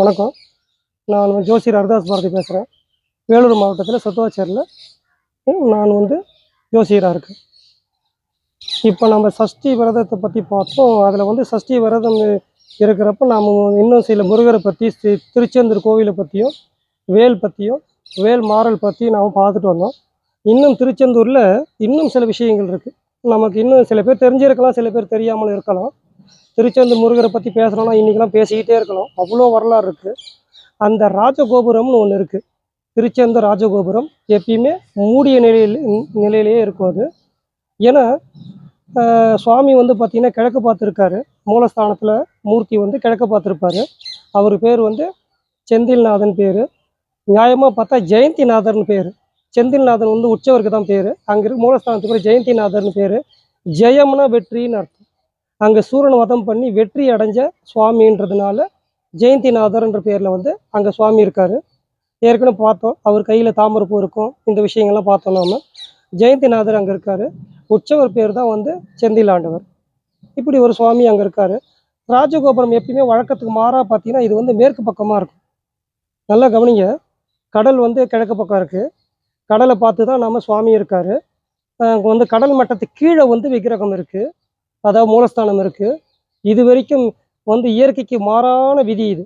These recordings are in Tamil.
வணக்கம். நான் ஜோசியர் ஹரிதாஸ் பாரதி பேசுகிறேன் வேலூர் மாவட்டத்தில் சொத்துவாச்சேரியில் நான் வந்து ஜோசியராக இருக்கேன். இப்போ நம்ம சஷ்டி விரதத்தை பற்றி பார்த்தோம். அதில் வந்து சஷ்டி விரதம் இருக்கிறப்ப நாம் இன்னும் சில முருகரை பற்றி ஸ்ரீ திருச்செந்தூர் கோவிலை பற்றியும் வேல் பற்றியும் வேல் மாறல் பற்றியும் நாம் பார்த்துட்டு வந்தோம். இன்னும் திருச்செந்தூரில் இன்னும் சில விஷயங்கள் இருக்குது நமக்கு இன்னும் சில பேர் தெரிஞ்சிருக்கலாம் சில பேர் தெரியாமல் இருக்கலாம். திருச்செந்தூர் முருகரை பற்றி பேசுகிறோன்னா இன்றைக்கெலாம் பேசிக்கிட்டே இருக்கணும். அவ்வளோ வரலாறு இருக்குது அந்த ராஜகோபுரம்னு ஒன்று இருக்குது திருச்செந்தூர் ராஜகோபுரம் எப்பயுமே மூடிய நிலையில் நிலையிலேயே இருக்கும் அது. ஏன்னா சுவாமி வந்து பார்த்திங்கன்னா கிழக்கு பார்த்துருக்காரு. மூலஸ்தானத்தில் மூர்த்தி வந்து கிழக்கு பார்த்துருப்பாரு. அவர் பேர் வந்து செந்தில்நாதன் பேர். நியாயமாக பார்த்தா ஜெயந்திநாதர்னு பேர். செந்தில்நாதன் வந்து உற்சவருக்கு தான் பேர். அங்கே இருக்க மூலஸ்தானத்துக்கு ஜெயந்திநாதர்னு பேர். ஜெயம்னா வெற்றின்னு அர்த்தம். அங்கே சூரன் வதம் பண்ணி வெற்றி அடைஞ்ச சுவாமின்றதுனால ஜெயந்திநாதர்ன்ற பேரில் வந்து அங்கே சுவாமி இருக்கார். ஏற்கனவே பார்த்தோம். அவர் கையில் தாமரைப்பூ இருக்கும். இந்த விஷயங்கள்லாம் பார்த்தோம் நாம. ஜெயந்திநாதர் அங்கே இருக்கார். உற்சவர் பேர் தான் வந்து செந்திலாண்டவர். இப்படி ஒரு சுவாமி அங்கே இருக்கார். ராஜகோபுரம் எப்பயுமே வழக்கத்துக்கு மாறாக பார்த்தீங்கன்னா இது வந்து மேற்கு பக்கமாக இருக்கும். நல்லா கவனிங்க. கடல் வந்து கிழக்கு பக்கம் இருக்குது கடலை பார்த்து தான் நம்ம சுவாமி இருக்கார். அங்கே வந்து கடல் மட்டத்துக்கு கீழே வந்து விக்கிரகம் இருக்குது அதாவது மூலஸ்தானம் இருக்குது இது வரைக்கும் வந்து இயற்கைக்கு மாறான விதி இது.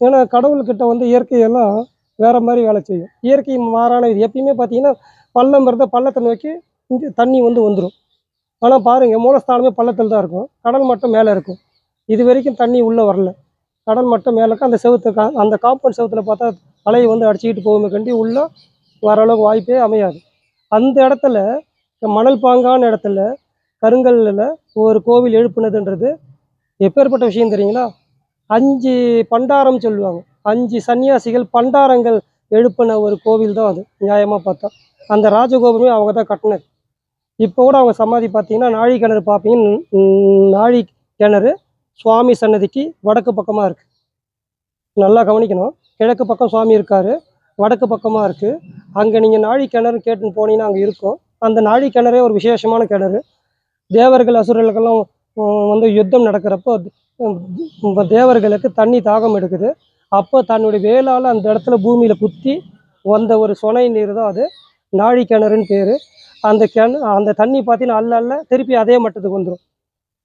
ஏன்னா கடவுள்கிட்ட வந்து இயற்கையெல்லாம் வேறு மாதிரி வேலை செய்யும். இயற்கை மாறான விதி எப்பயுமே பார்த்தீங்கன்னா பள்ளம் இருந்தால் பள்ளத்தை நோக்கி இங்கே தண்ணி வந்து வந்துடும் ஆனால் பாருங்கள் மூலஸ்தானமே பள்ளத்தில் தான் இருக்கும். கடல் மட்டம் மேலே இருக்கும். இது வரைக்கும் தண்ணி உள்ளே வரல. கடல் மட்டம் மேலே இருக்கு அந்த செவுத்து கா- அந்த காம்பவுண்ட் செவத்தில் பார்த்தா அலையை வந்து அடிச்சுக்கிட்டு போகுமே கண்டி உள்ளே வர அளவுக்கு வாய்ப்பே அமையாது. அந்த இடத்துல மணல் பாங்கான இடத்துல கருங்கல்லில் ஒரு கோவில் எழுப்புனதுன்றது எப்பேற்பட்ட விஷயம் தெரியுங்களா? அஞ்சு பண்டாரம் சொல்லுவாங்க. அஞ்சு சன்னியாசிகள் பண்டாரங்கள் எழுப்பின ஒரு கோவில் தான் அது. நியாயமாக பார்த்தா. அந்த ராஜகோபுரமே அவங்க தான் கட்டினது. இப்போ கூட அவங்க சமாதி பார்த்தீங்கன்னா நாழி கிணறு பார்ப்பீங்க. நாழி கிணறு சுவாமி சன்னதிக்கு வடக்கு பக்கமாக இருக்குது நல்லா கவனிக்கணும். கிழக்கு பக்கம் சுவாமி இருக்கார். வடக்கு பக்கமாக இருக்குது அங்கே நீங்கள் நாழி கிணறு கேட்டுன்னு போனீங்கன்னா அங்கே இருக்கும். அந்த நாழி கிணறே ஒரு விசேஷமான கிணறு. தேவர்கள் அசுரர்களுக்கெல்லாம் வந்து யுத்தம் நடக்கிறப்போ தேவர்களுக்கு தண்ணி தாகம் எடுக்குது. அப்போ தன்னுடைய வேலால் அந்த இடத்துல பூமியில் குத்தி வந்த ஒரு சொனை நீர் தான் அது. நாழி கிணறுன்னு பேர். அந்த கிண அந்த தண்ணி பார்த்தீங்கன்னா அல்ல அல்ல திருப்பி அதே மட்டத்துக்கு வந்துடும்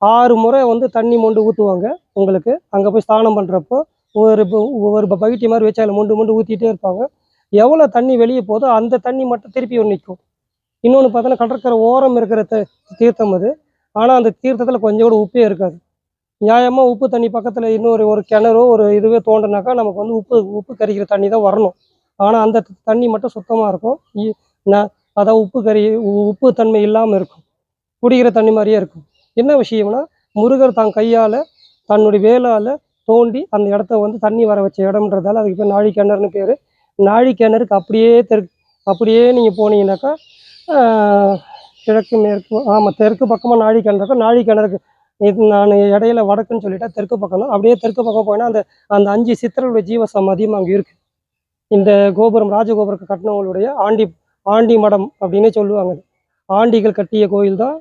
ஆறு முறை வந்து தண்ணி மொண்டு ஊற்றுவாங்க உங்களுக்கு. அங்கே போய் ஸ்நானம் பண்ணுறப்போ ஒரு ப- ஒரு பகிட்டி மாதிரி வச்சு அதில் மொண்டு மொண்டு ஊற்றிட்டே இருப்பாங்க. எவ்வளோ தண்ணி வெளியே போதோ அந்த தண்ணி மட்டும் திருப்பி ஒன்று நிற்கும் இன்னொன்று பார்த்தோன்னா கடற்கரை ஓரம் இருக்கிற த தீர்த்தம் அது. ஆனால் அந்த தீர்த்தத்தில் கொஞ்சம் கூட உப்பே இருக்காது. நியாயமாக உப்பு தண்ணி பக்கத்தில் இன்னொரு ஒரு கிணறோ ஒரு இதுவே தோண்டினாக்கா நமக்கு வந்து உப்பு உப்பு கறிக்கிற தண்ணி தான் வரணும். ஆனால் அந்த தண்ணி மட்டும் சுத்தமாக இருக்கும். இ- ந- அதாவது உப்பு கறி உ- உப்பு தன்மை இல்லாமல் இருக்கும். குடிக்கிற தண்ணி மாதிரியே இருக்கும். என்ன விஷயம்னா முருகர் தான் கையால் தன்னுடைய வேலால் தோண்டி அந்த இடத்த வந்து தண்ணி வர வச்ச இடம்ன்றதால அதுக்கு பேர் நாழி கிணறுன்னு பேர். நாழி கிணறுக்கு அப்படியே தெரு அப்படியே நீங்கள் போனீங்கன்னாக்கா கிழக்கு மேற்கு ஆமாம் தெற்கு பக்கமாக நாழி கிணறு நாழி கிணறுக்கு இது நான் இடையில வடக்குன்னு சொல்லிட்டா தெற்கு பக்கம் தான். அப்படியே தெற்கு பக்கம் போனால் அந்த அந்த அஞ்சு சித்தர்களுடைய ஜீவ சமாதியும் அங்கே இருக்குது இந்த கோபுரம் ராஜகோபுரம் கட்டினவங்களுடைய ஆண்டி ஆண்டி மடம் அப்படின்னே சொல்லுவாங்க ஆண்டிகள் கட்டிய கோயில் தான்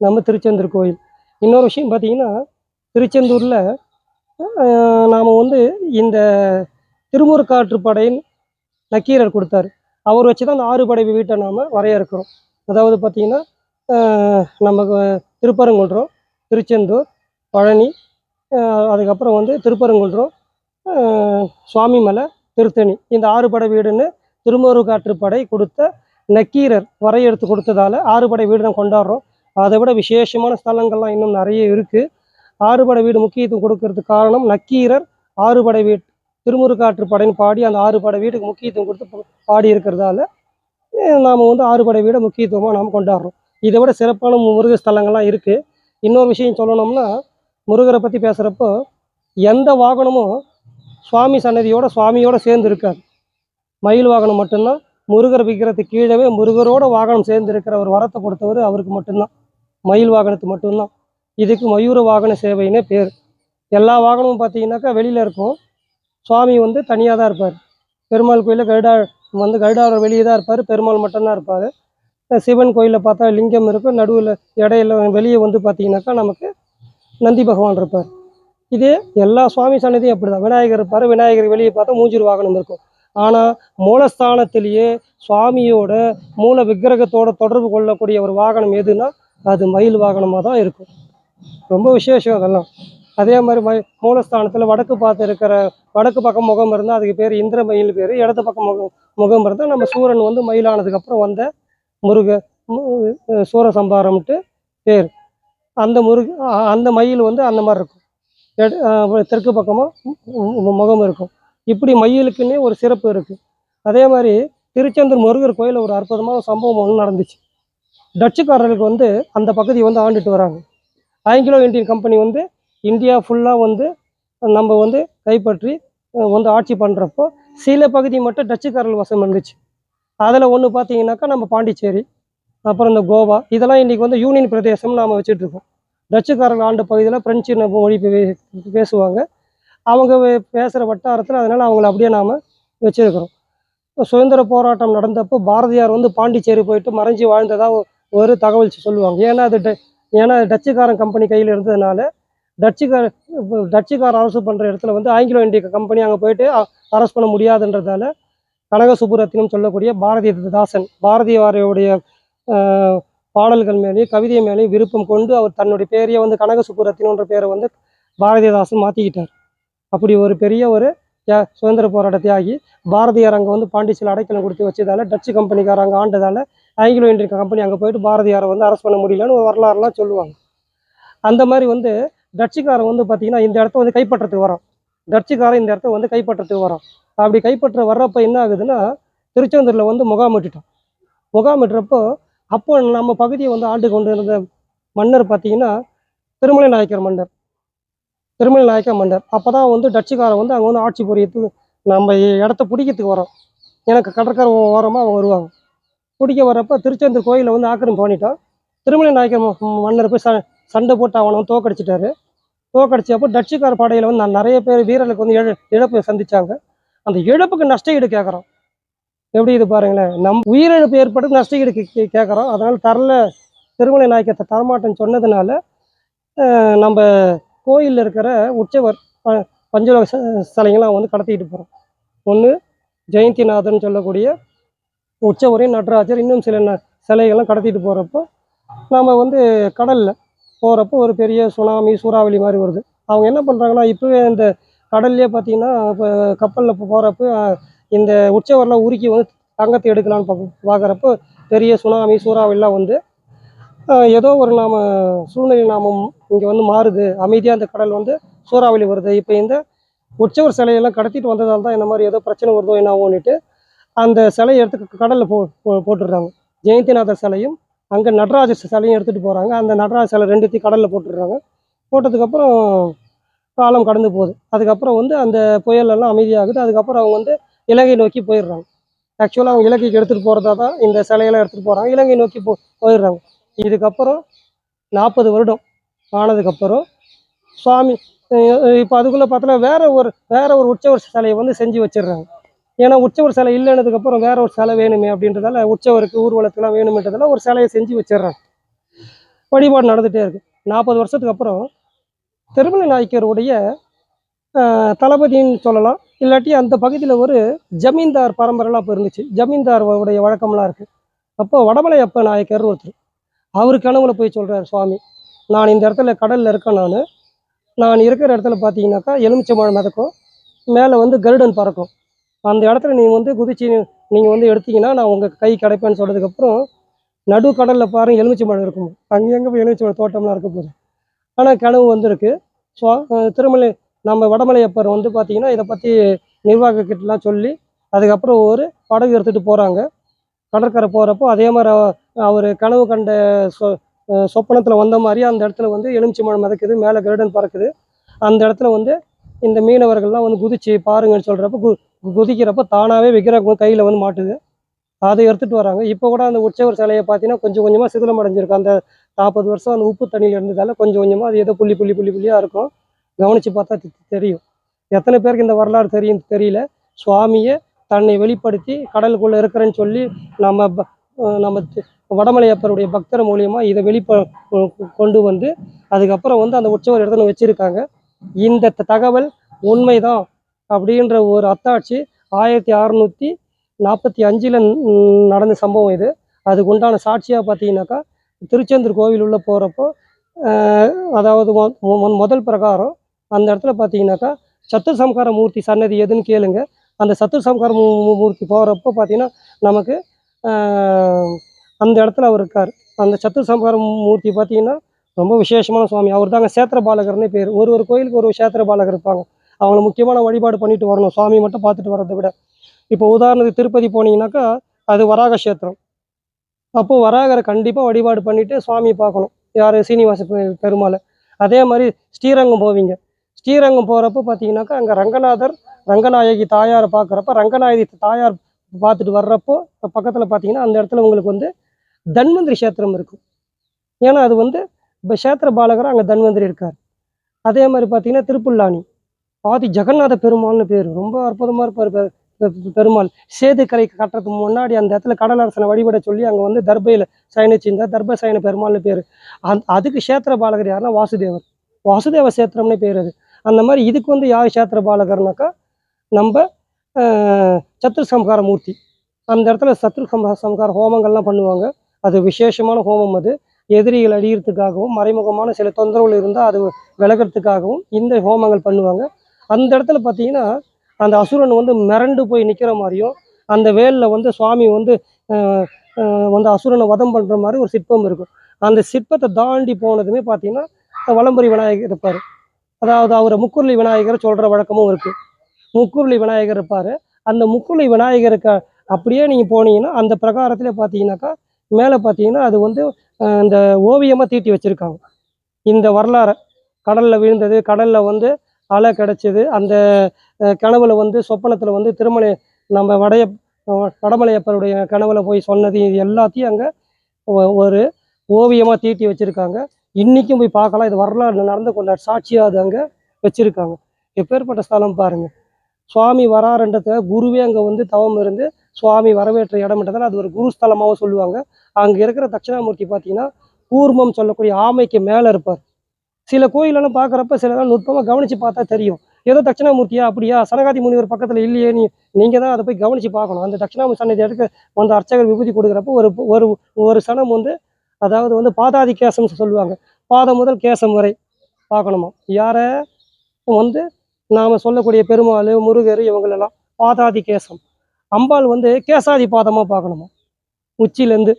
நம்ம திருச்செந்தூர் கோயில். இன்னொரு விஷயம் பார்த்தீங்கன்னா திருச்செந்தூரில் நாம் வந்து இந்த திருமுருக்காற்றுப்படையின் நக்கீரர் கொடுத்தாரு. அவர் வச்சு தான் அந்த ஆறுபடை வீட்டை நாம் வரையறுக்கிறோம். அதாவது பார்த்திங்கன்னா நமக்கு திருப்பரங்குன்றம் திருச்செந்தூர் பழனி அதுக்கப்புறம் வந்து திருப்பரங்குன்றம் சுவாமிமலை திருத்தணி. இந்த ஆறுபடை வீடுன்னு திருமுருகாற்றுப்படை கொடுத்த நக்கீரர் வரையெடுத்து கொடுத்ததால ஆறுபடை வீடு தான் கொண்டாடுறோம். அதை விட விசேஷமான ஸ்தலங்கள்லாம் இன்னும் நிறைய இருக்குது ஆறுபடை வீடு முக்கியத்துவம் கொடுக்கறதுக்கு காரணம் நக்கீரர் ஆறுபடை வீடு திருமுருகாற்றுப்படைன்னு பாடி அந்த ஆறு படை வீடுக்கு முக்கியத்துவம் கொடுத்து பாடி இருக்கிறதால நாம் வந்து ஆறு படை வீடை முக்கியத்துவமாக நாம் கொண்டாடுறோம். இதை விட சிறப்பான முருக ஸ்தலங்கள்லாம் இருக்குது இன்னொரு விஷயம் சொல்லணும்னா முருகரை பற்றி பேசுகிறப்போ எந்த வாகனமும் சுவாமி சன்னதியோட சுவாமியோட சேர்ந்து இருக்காது. மயில் வாகனம் மட்டும்தான். முருகர் விக்கிரத்துக்கு கீழவே முருகரோட வாகனம் சேர்ந்து இருக்கிற ஒரு வரத்தை கொடுத்தவர் அவருக்கு மட்டும்தான். மயில் வாகனத்துக்கு மட்டும்தான். இதுக்கு மயூர வாகன சேவைன்னே பேர். எல்லா வாகனமும் பார்த்தீங்கன்னாக்கா வெளியில் இருக்கும். சுவாமி வந்து தனியாக தான் இருப்பார். பெருமாள் கோயிலில் கருடா வந்து கருடாவர் வெளியே தான் இருப்பார். பெருமாள் மட்டும்தான் இருப்பார். சிவன் கோயிலில் பார்த்தா லிங்கம் இருக்கும் நடுவில் இடையில வெளியே வந்து பார்த்தீங்கன்னாக்கா நமக்கு நந்தி பகவான் இருப்பார். இதே எல்லா சுவாமி சன்னதியும் அப்படி தான் விநாயகர் இருப்பார். விநாயகர் வெளியே பார்த்தா மூஞ்சூர் வாகனம் இருக்கும் ஆனால் மூலஸ்தானத்திலேயே சுவாமியோட மூல விக்கிரகத்தோட தொடர்பு கொள்ளக்கூடிய ஒரு வாகனம் எதுனா அது மயில் வாகனமாக தான் இருக்கும். ரொம்ப விசேஷம் அதெல்லாம். அதே மாதிரி மூலஸ்தானத்தில் வடக்கு பார்த்து இருக்கிற வடக்கு பக்கம் முகம் இருந்தால் அதுக்கு பேர் இந்திர மயில் பேர் இடது பக்கம் முகம் முகம் இருந்தால் நம்ம சூரன் வந்து மயிலானதுக்கப்புறம் வந்த முருக சூர சம்பாரம்ட்டு பேர். அந்த முருக அந்த மயில் வந்து அந்த மாதிரி இருக்கும். எடு- தெற்கு பக்கமாக முகம் இருக்கும். இப்படி மயிலுக்குன்னே ஒரு சிறப்பு இருக்குது அதே மாதிரி திருச்செந்தூர் முருகர் கோயிலில் ஒரு அற்புதமான சம்பவம் ஒன்று நடந்துச்சு. டச்சுக்காரர்களுக்கு வந்து அந்த பகுதியை வந்து ஆண்டுட்டு வராங்க. ஆங்கிலோ இந்தியன் கம்பெனி வந்து இந்தியா ஃபுல்லாக வந்து நம்ம வந்து கைப்பற்றி வந்து ஆட்சி பண்ணுறப்போ சில பகுதி மட்டும் டச்சுக்காரர்கள் வசம் இருந்துச்சு அதில் ஒன்று பார்த்தீங்கன்னாக்கா நம்ம பாண்டிச்சேரி அப்புறம் இந்த கோவா இதெல்லாம் இன்றைக்கி வந்து யூனியன் பிரதேசம் நாம் வச்சுட்ருக்கோம் டச்சுக்காரர்கள் ஆண்ட பகுதியில் ஃப்ரெஞ்சு நம்ம மொழி பே- பேசுவாங்க. அவங்க பேசுகிற வட்டாரத்தில் அதனால் அவங்கள அப்படியே நாம் வச்சுருக்கிறோம். சுதந்திர போராட்டம் நடந்தப்போ பாரதியார் வந்து பாண்டிச்சேரி போயிட்டு மறைஞ்சு வாழ்ந்ததாக ஒரு தகவல் சொல்லுவாங்க. ஏன்னா அது ட- ஏன்னா டச்சுக்காரன் கம்பெனி கையில் இருந்ததுனால டச்சுக்கார டச்சுக்கார அரசு பண்ணுற இடத்துல வந்து ஆங்கிலோ இந்திய கம்பெனி அங்கே போயிட்டு அரசு பண்ண முடியாதுன்றதால கனக சுப்புரத்தினம் சொல்லக்கூடிய பாரதிதாசன் பாரதியாருடைய ஆஹ், பாடல்கள் மேலேயும் கவிதை மேலேயும் விருப்பம் கொண்டு அவர் தன்னுடைய பேரையே வந்து கனக சுப்புரத்தினன்ற பேரை வந்து பாரதிதாசன் மாற்றிக்கிட்டார் அப்படி ஒரு பெரிய ஒரு சுதந்திர போராட்ட தியாகி பாரதியார் அங்கே வந்து பாண்டிச்சேரியில் அடைக்கலம் கொடுத்து வச்சதால டச்சு கம்பெனிக்காரங்க ஆண்டதால ஆங்கிலோ இந்தியன் கம்பெனி அங்கே போயிட்டு பாரதியாரை வந்து அரசு பண்ண முடியலன்னு ஒரு வரலாறுலாம் சொல்லுவாங்க. அந்த மாதிரி வந்து டச்சுக்காரன் வந்து பார்த்தீங்கன்னா இந்த இடத்த வந்து கைப்பற்றத்துக்கு வரோம் டச்சுக்காரன் இந்த இடத்த வந்து கைப்பற்றத்துக்கு வரோம் அப்படி கைப்பற்ற வர்றப்ப என்ன ஆகுதுன்னா திருச்செந்தூரில் வந்து முகாமிட்டுட்டோம் முகாமிட்டுறப்போ அப்போ நம்ம பகுதியை வந்து ஆண்டு கொண்டு இருந்த மன்னர் பார்த்தீங்கன்னா திருமலை நாயக்கர் மன்னர். திருமலை நாயக்கர் மன்னர். அப்போ தான் வந்து டச்சுக்காரன் வந்து அங்கே வந்து ஆட்சி புரியத்துக்கு நம்ம இடத்த பிடிக்கிறதுக்கு வரோம் எனக்கு கடற்கரை ஓரமாக அவங்க வருவாங்க. பிடிக்க வரப்போ திருச்செந்தூர் கோயிலில் வந்து ஆக்கிரமிப்பு பண்ணிட்டோம் திருமலை நாயக்கர் மன்னர் போய் ச சண்டை போட்டு அவனை தோக்கடிச்சிட்டாரு. தோக்கடிச்சப்போ டச்சுக்கார படையில் வந்து நான் நிறைய பேர் வீரர்களுக்கு வந்து இழ இழப்பு சந்திச்சாங்க. அந்த இழப்புக்கு நஷ்டஈடு கேட்குறோம். எப்படி இது பாருங்களேன்? நம் உயிரிழப்பு ஏற்பட்டு நஷ்டஈடு கேட்குறோம். அதனால் தரல திருமலை நாயக்கத்தை தரமாட்டேன்னு சொன்னதுனால நம்ம கோயிலில் இருக்கிற உற்சவர் பஞ்சலோக ச- சிலைங்களாம் வந்து கடத்திக்கிட்டு போகிறோம் ஒன்று ஜெயந்திநாதன் சொல்லக்கூடிய உற்சவரையும் நடராஜர் இன்னும் சில ந- சிலைகள்லாம் கடத்திட்டு போகிறப்போ நாம் வந்து கடலில் போகிறப்போ ஒரு பெரிய சுனாமி சூறாவளி மாதிரி வருது. அவங்க என்ன பண்ணுறாங்கன்னா இப்போவே இந்த கடல்லே பார்த்தீங்கன்னா இப்போ கப்பலில் போகிறப்ப இந்த உற்சவரெலாம் உருக்கி வந்து தங்கத்தை எடுக்கலான்னு பார்க்க பார்க்குறப்போ பெரிய சுனாமி சூறாவளிலாம் வந்து ஏதோ ஒரு நாம் சூழ்நிலை நாமம் இங்கே வந்து மாறுது. அமைதியாக அந்த கடல் வந்து சூறாவளி வருது. இப்போ இந்த உற்சவர் சிலையெல்லாம் கடத்திட்டு வந்ததால் தான் இந்த மாதிரி ஏதோ பிரச்சனை வருதோ என்ன ஆகும்னுட்டு அந்த சிலையை எடுத்து கடலில் போ- போட்டுடுறாங்க. ஜெயந்திநாதர் சிலையும் அங்கே நடராஜர் சிலையும் எடுத்துகிட்டு போகிறாங்க அந்த நடராஜ சிலை ரெண்டுத்தையும் கடலில் போட்டுடுறாங்க. போட்டதுக்கப்புறம் காலம் கடந்து போகுது. அதுக்கப்புறம் வந்து அந்த புயலெல்லாம் அமைதியாகுது. அதுக்கப்புறம் அவங்க வந்து இலங்கை நோக்கி போயிடுறாங்க. ஆக்சுவலாக அவங்க இலங்கைக்கு எடுத்துகிட்டு போகிறதா தான் இந்த சிலையெல்லாம் எடுத்துகிட்டு போகிறாங்க இலங்கை நோக்கி போ போயிடுறாங்க. இதுக்கப்புறம் நாற்பது வருடம் ஆனதுக்கப்புறம் சுவாமி இப்போ அதுக்குள்ளே பார்த்தோன்னா வேற ஒரு வேற ஒரு உற்சவர் சிலையை வந்து செஞ்சு வச்சிடுறாங்க. ஏன்னா உற்சவர் சிலை இல்லைனதுக்கப்புறம் வேற ஒரு சிலை வேணுமே அப்படின்றதால உற்சவருக்கு ஊர்வலத்துக்குலாம் வேணுமென்றதால ஒரு சிலையை செஞ்சு வச்சிடுறாங்க. வழிபாடு நடந்துகிட்டே இருக்கு. நாற்பது வருஷத்துக்கு அப்புறம் திருமலை நாயக்கருடைய தளபதின்னு சொல்லலாம். இல்லாட்டி அந்த பகுதியில் ஒரு ஜமீன்தார் பரம்பரைலாம் அப்போ இருந்துச்சு. ஜமீன்தார் உடைய வழக்கம்லாம் இருக்குது அப்போ வடமலையப்ப நாயக்கர் ஒருத்தர். அவரு கனவுல போய் சொல்கிறார் சுவாமி நான் இந்த இடத்துல கடலில் இருக்கேன் நான். நான் இருக்கிற இடத்துல பார்த்தீங்கன்னாக்கா எலுமிச்சை மழை மிதக்கும். மேலே வந்து கருடன் பறக்கும். அந்த இடத்துல நீங்கள் வந்து குதிச்சு நீங்கள் வந்து எடுத்தீங்கன்னா நான் உங்கள் கை கிடைப்பேன்னு சொன்னதுக்கப்புறம் நடு கடலில் பாருங்கள் எலுமிச்சை மழை இருக்கும்? அங்கே எங்கே போய் எலுமிச்சை மழை தோட்டம்லாம் இருக்க போகுது. ஆனால் கனவு வந்திருக்கு. ஸோ திருமலை நம்ம வடமலையப்பர் வந்து பார்த்தீங்கன்னா இதை பற்றி நிர்வாகக்கிட்டலாம் சொல்லி அதுக்கப்புறம் ஒரு படகு எடுத்துகிட்டு போகிறாங்க கடற்கரை போகிறப்போ அதே மாதிரி அவர் கனவு கண்ட சொ சொப்பனத்தில் வந்த மாதிரி அந்த இடத்துல வந்து எலுமிச்சை மழை மிதக்குது மேலே கருடன் பறக்குது. அந்த இடத்துல வந்து இந்த மீனவர்கள்லாம் வந்து குதிச்சு பாருங்கன்னு சொல்கிறப்ப கு குதிக்கிறப்ப தானாகவே விக்கிரகம் கையில் வந்து மாட்டுது. அதை எடுத்துகிட்டு வராங்க. இப்போ கூட அந்த உற்சவர் சிலையை பார்த்தீங்கன்னா கொஞ்சம் கொஞ்சமாக சிதிலம் அடைஞ்சிருக்கு. அந்த நாற்பது வருஷம் அந்த உப்பு தண்ணியில் இருந்ததால கொஞ்சம் கொஞ்சமாக அது ஏதோ புள்ளி புள்ளி புள்ளி புள்ளியாக இருக்கும். கவனித்து பார்த்தா தெரியும். எத்தனை பேருக்கு இந்த வரலாறு தெரியும் தெரியல. சுவாமியை தன்னை வெளிப்படுத்தி கடலுக்குள்ளே இருக்கிறேன்னு சொல்லி நம்ம ப- நம்ம வடமலையப்பருடைய பக்தர் மூலியமாக இதை வெளிப்ப கொ- கொண்டு வந்து அதுக்கப்புறம் வந்து அந்த உற்சவர் இடத்துல வச்சுருக்காங்க. இந்த தகவல் உண்மைதான். அப்படின்ற ஒரு அத்தாட்சி ஆயிரத்தி அறநூற்றி நாற்பத்தி அஞ்சில் நடந்த சம்பவம் இது. அதுக்கு உண்டான சாட்சியாக பார்த்தீங்கன்னாக்கா திருச்செந்தூர் கோவில் உள்ளே போகிறப்போ அதாவது முதல் பிரகாரம் அந்த இடத்துல பார்த்தீங்கன்னாக்கா சத்துர் சம்கார மூர்த்தி சன்னதி எதுன்னு கேளுங்க. அந்த சத்துர் சம்கார மூர்த்தி போகிறப்போ பார்த்தீங்கன்னா நமக்கு அந்த இடத்துல அவர் இருக்கார். அந்த சத்துர் சம்கார மூர்த்தி பார்த்தீங்கன்னா ரொம்ப விசேஷமான சுவாமி. அவர் தாங்க சேத்திர பாலகர்னே பேர். ஒரு ஒரு கோயிலுக்கு ஒரு ஒரு சேத்திர பாலகர் இருப்பாங்க. அவங்கள முக்கியமான வழிபாடு பண்ணிட்டு வரணும். சுவாமி மட்டும் பார்த்துட்டு வர்றதை விட. இப்போ உதாரணத்துக்கு திருப்பதி போனீங்கன்னாக்கா அது வராக கஷேத்திரம் அப்போது வராகரை கண்டிப்பாக வழிபாடு பண்ணிட்டு சுவாமி பார்க்கணும். யார்? சீனிவாச பெருமாளை. அதே மாதிரி ஸ்ரீரங்கம் போவீங்க. ஸ்ரீரங்கம் போகிறப்ப பார்த்தீங்கன்னாக்கா அங்கே ரங்கநாதர் ரங்கநாயகி தாயாரை பார்க்குறப்ப ரங்கநாயகி தாயார் பார்த்துட்டு வர்றப்போ பக்கத்தில் பார்த்தீங்கன்னா அந்த இடத்துல உங்களுக்கு வந்து தன்வந்திரி கஷேத்திரம் இருக்கும். ஏன்னா அது வந்து இப்போ கஷேத்திர பாலகர் அங்கே தன்வந்திரி இருக்கார். அதே மாதிரி பார்த்தீங்கன்னா திருப்புல்லானி ஆதி ஜெகநாத பெருமாள்னு பேர். ரொம்ப அற்புதமாக இருப்பார் பெருமாள். சேது கரை கட்டுறதுக்கு முன்னாடி அந்த இடத்துல கடலரசனை வழிபட சொல்லி அங்கே வந்து தர்பையில் சயனிச்சிருந்தார் தர்ப சயன பெருமாள்னு பேர். அந் அதுக்கு சேத்திர பாலகர் யாருன்னா வாசுதேவர். வாசுதேவ சேத்திரம்னே பேர் அது. அந்த மாதிரி இதுக்கு வந்து யார் சேத்திர பாலகர்னாக்கா நம்ம சத்ரு சத்துரு சம்ஹார மூர்த்தி. அந்த இடத்துல சத்ரு சம் சம்ஹார ஹோமங்கள்லாம் பண்ணுவாங்க. அது விசேஷமான ஹோமம் அது. எதிரிகள் அழியறதுக்காகவும் மறைமுகமான சில தொந்தரவுகள் இருந்தால் அது விலகிறதுக்காகவும் இந்த ஹோமங்கள் பண்ணுவாங்க. அந்த இடத்துல பார்த்தீங்கன்னா அந்த அசுரன் வந்து மிரண்டு போய் நிற்கிற மாதிரியும் அந்த வேலில் வந்து சுவாமி வந்து வந்து அசுரனை வதம் பண்ணுற மாதிரி ஒரு சிற்பம் இருக்கும். அந்த சிற்பத்தை தாண்டி போனதுமே பார்த்தீங்கன்னா வளம்புரி விநாயகர் இருப்பார். அதாவது அவரை முக்குருளி விநாயகர் சொல்கிற வழக்கமும் இருக்குது முக்குருளி விநாயகர் இருப்பார். அந்த முக்குருளி விநாயகருக்கு அப்படியே நீங்கள் போனீங்கன்னா அந்த பிரகாரத்தில் பார்த்தீங்கன்னாக்கா மேலே பார்த்தீங்கன்னா அது வந்து இந்த ஓவியமாக தீட்டி வச்சுருக்காங்க. இந்த வரலாறை கடலில் விழுந்தது கடலில் வந்து அலை கிடச்சிது. அந்த அஹ், கனவுல வந்து சொப்பனத்தில் வந்து திருமலை நம்ம வடைய வடமலையப்பருடைய கனவுல போய் சொன்னது இது எல்லாத்தையும் அங்கே ஒரு ஓவியமாக தீட்டி வச்சுருக்காங்க. இன்றைக்கும் போய் பார்க்கலாம். இது வரலாறு நடந்து கொண்ட சாட்சியாக அது அங்கே வச்சுருக்காங்க. எப்பேற்பட்ட ஸ்தலம் பாருங்கள் சுவாமி வராருன்றத குருவே அங்கே வந்து தவம் இருந்து சுவாமி வரவேற்ற இடம்ன்றதால் அது ஒரு குரு ஸ்தலமாகவும் சொல்லுவாங்க. அங்கே இருக்கிற தட்சிணாமூர்த்தி பார்த்தீங்கன்னா கூர்மம் சொல்லக்கூடிய ஆமைக்கு மேலே இருப்பார். சில கோயிலெல்லாம் பார்க்குறப்ப சிலதான் நுட்பமாக கவனித்து பார்த்தா தெரியும். ஏதோ தட்சிணாமூர்த்தியா அப்படியா? சனகாதி முனிவர் பக்கத்தில் இல்லையே நீ நீங்கள் தான் அதை போய் கவனித்து பார்க்கணும். அந்த தட்சிணாமூர்த்தி சன்னதி எடுக்க வந்து அர்ச்சகர் விபூதி கொடுக்குறப்ப ஒரு ஒரு ஒரு சனம் வந்து அதாவது வந்து பாதாதி கேசம் சொல்லுவாங்க. பாதம் முதல் கேசம் வரை பார்க்கணுமா? யாரை? வந்து நாம் சொல்லக்கூடிய பெருமாள் முருகர் இவங்களெல்லாம் பாதாதி கேசம். அம்பாள் வந்து கேசாதி பாதமாக பார்க்கணுமா? உச்சியிலேருந்து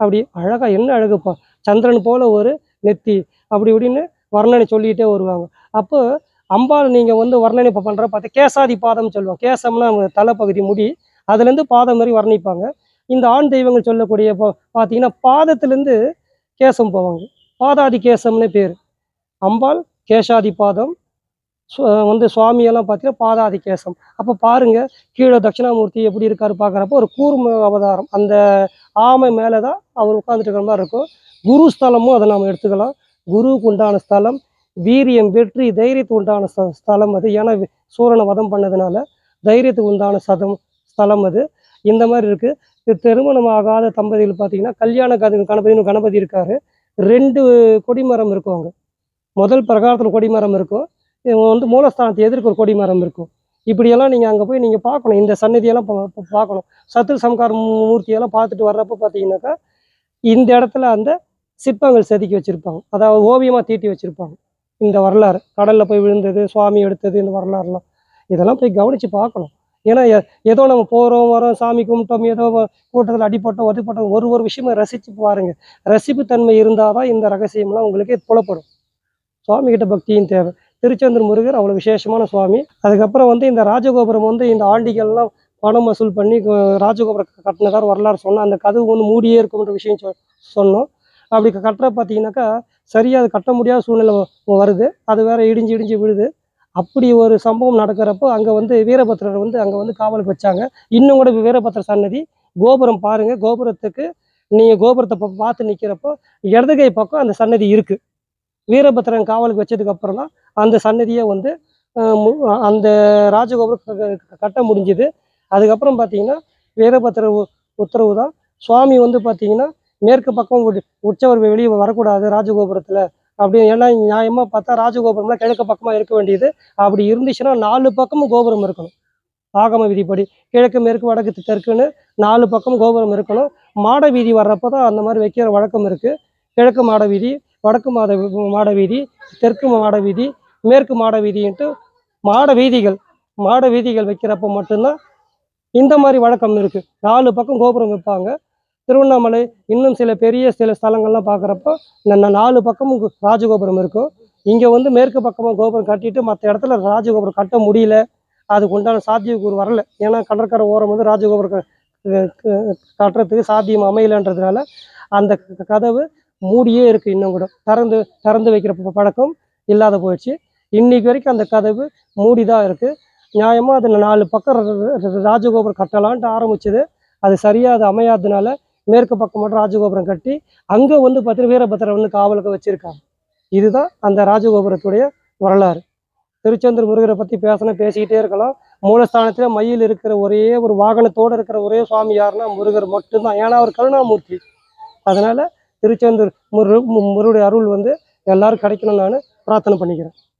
அப்படி அழகாக என்ன அழகுப்பா? சந்திரன் போல ஒரு நெத்தி. அப்படி இப்படின்னு வர்ணனை சொல்லிக்கிட்டே வருவாங்க. அப்போ அம்பாள் நீங்கள் வந்து வர்ணனை இப்போ பண்ணுற பார்த்தா கேசாதி பாதம் சொல்லுவோம் கேசம்னா அவங்க தலைப்பகுதி முடி. அதுலேருந்து பாதம் மாதிரி வர்ணிப்பாங்க. இந்த ஆண் தெய்வங்கள் சொல்லக்கூடிய இப்போ பார்த்தீங்கன்னா பாதத்துலேருந்து கேசம் போவாங்க. பாதாதி கேசம்னு பேர். அம்பாள் கேசாதி பாதம் சு- வந்து சுவாமியெல்லாம் பார்த்தீங்கன்னா பாதாதி கேசம். அப்போ பாருங்க கீழே தட்சிணாமூர்த்தி எப்படி இருக்காரு பார்க்குறப்போ ஒரு கூர்ம அவதாரம். அந்த ஆமை மேலே தான் அவர் உட்காந்துட்டு இருக்கிற மாதிரி இருக்கும். குரு ஸ்தலமும் அதை நாம் எடுத்துக்கலாம். குருவுக்கு உண்டான ஸ்தலம் வீரியம் வெற்றி தைரியத்துக்கு உண்டான ஸ்த- ஸ்தலம் அது. ஏன்னா சூரனை வதம் பண்ணதுனால தைரியத்துக்கு உண்டான சதம் ஸ்தலம் அது. இந்த மாதிரி இருக்குது திருமணம் ஆகாத தம்பதிகள் பார்த்தீங்கன்னா கல்யாண கது கணபதினு கணபதி இருக்காரு. ரெண்டு கொடிமரம் இருக்கும் அங்கே. முதல் பிரகாரத்தில் கொடிமரம் இருக்கும். வந்து மூலஸ்தானத்தை எதிர்க்க ஒரு கொடிமரம் இருக்கும். இப்படியெல்லாம் நீங்கள் அங்கே போய் நீங்கள் பார்க்கணும். இந்த சன்னதியெல்லாம் பா- பார்க்கணும். சத்ரு சம்கார மூர்த்தியெல்லாம் பார்த்துட்டு வர்றப்ப பார்த்தீங்கன்னாக்கா இந்த இடத்துல அந்த சிற்பங்கள் செதுக்கி வச்சுருப்பாங்க. அதாவது ஓவியமாக தீட்டி வச்சுருப்பாங்க. இந்த வரலாறு கடலில் போய் விழுந்தது சுவாமி எடுத்தது இந்த வரலாறுலாம். இதெல்லாம் போய் கவனித்து பார்க்கணும். ஏன்னா எ- ஏதோ நம்ம போகிறோம் வரோம் சாமி கும்பிட்டோம் ஏதோ கூட்டத்தில் அடிப்பட்டோம் ஒதுப்பட்டோம் ஒரு ஒரு விஷயமும் ரசித்து பாருங்கள் ரசிப்புத்தன்மை இருந்தால் தான் இந்த ரகசியம்லாம் உங்களுக்கே புலப்படும். சுவாமிகிட்ட பக்தியும் தேவை. திருச்செந்தூர் முருகர் அவ்வளோ விசேஷமான சுவாமி. அதுக்கப்புறம் வந்து இந்த ராஜகோபுரம் வந்து இந்த ஆண்டிகள்லாம் பணம் வசூல் பண்ணி ராஜகோபுரம் கட்டினதார் வரலாறு சொன்னோம் அந்த கதவு வந்து மூடியே இருக்கும்ன்ற விஷயம் சொ- சொன்னோம். அப்படி கட்டுற பார்த்தீங்கன்னாக்கா சரியாக அது கட்ட முடியாத சூழ்நிலை வருது. அது வேற இடிஞ்சு இடிஞ்சு விழுது. அப்படி ஒரு சம்பவம் நடக்கிறப்போ அங்கே வந்து வீரபத்திரர் வந்து அங்கே வந்து காவலுக்கு வச்சாங்க. இன்னும் கூட வீரபத்திர சன்னதி கோபுரம் பாருங்கள் கோபுரத்துக்கு நீங்கள் கோபுரத்தை பா- பார்த்து நிற்கிறப்போ இடதுகை பக்கம் அந்த சன்னதி இருக்குது வீரபத்திரன் காவலுக்கு வச்சதுக்கு அப்புறம் தான் அந்த சன்னதியை வந்து அந்த ராஜகோபுரம் கட்ட முடிஞ்சுது. அதுக்கப்புறம் பார்த்தீங்கன்னா வீரபத்திர உ- உத்தரவு தான். சுவாமி வந்து பார்த்தீங்கன்னா மேற்கு பக்கம் உற்சவர் வெளியே வரக்கூடாது ராஜகோபுரத்தில் அப்படி ஏன்னா நியாயமாக பார்த்தா ராஜகோபுரம்லாம் கிழக்கு பக்கமாக இருக்க வேண்டியது. அப்படி இருந்துச்சுன்னா நாலு பக்கமும் கோபுரம் இருக்கணும். ஆகம விதிப்படி கிழக்கு மேற்கு வடக்கு தெற்குன்னு நாலு பக்கம் கோபுரம் இருக்கணும். மாட வீதி வர்றப்போ தான் அந்த மாதிரி வைக்கிற வழக்கம் இருக்குது கிழக்கு மாட வீதி வடக்கு மாத மாட வீதி தெற்கு மாட வீதி மேற்கு மாட வீதின்ட்டு மாட வீதிகள். மாட வீதிகள் வைக்கிறப்ப மட்டும்தான் இந்த மாதிரி வழக்கம் இருக்குது நாலு பக்கம் கோபுரம் வைப்பாங்க. திருவண்ணாமலை இன்னும் சில பெரிய சில ஸ்தலங்கள்லாம் பார்க்குறப்போ இந்த நாலு பக்கமும் ராஜகோபுரம் இருக்கும். இங்கே வந்து மேற்கு பக்கமாக கோபுரம் கட்டிட்டு மற்ற இடத்துல ராஜகோபுரம் கட்ட முடியல. அதுக்கு உண்டான சாத்தியக்கூறு வரல. ஏன்னா கடற்கரை ஓரம் வந்து ராஜகோபுரம் கட்டுறதுக்கு சாத்தியம் அமையலன்றதுனால அந்த கதவு மூடியே இருக்குது இன்னும் கூட. திறந்து திறந்து வைக்கிற பழக்கம் இல்லாத போயிடுச்சு. இன்னைக்கு வரைக்கும் அந்த கதவு மூடி தான் இருக்குது நியாயமாக அதில் நாலு பக்கம் ராஜகோபுரம் கட்டலான்ட்டு ஆரம்பிச்சது. அது சரியாக அது அமையாததுனால மேற்கு பக்கம் மட்டும் ராஜகோபுரம் கட்டி அங்கே வந்து பார்த்தீங்கன்னா வீரபத்திரர் வந்து காவலுக்கு வச்சுருக்காங்க இதுதான் அந்த ராஜகோபுரத்துடைய வரலாறு. திருச்செந்தூர் முருகரை பற்றி பேசினா பேசிக்கிட்டே இருக்கலாம். மூலஸ்தானத்தில் மயில் இருக்கிற ஒரே ஒரு வாகனத்தோடு இருக்கிற ஒரே சுவாமி யாருன்னா முருகர் மட்டும்தான். ஏன்னா அவர் கருணாமூர்த்தி. அதனால் திருச்செந்தூர் முரு மு- முருடைய அருள் வந்து எல்லாரும் கிடைக்கணும்னு நான் பிரார்த்தனை பண்ணிக்கிறேன்.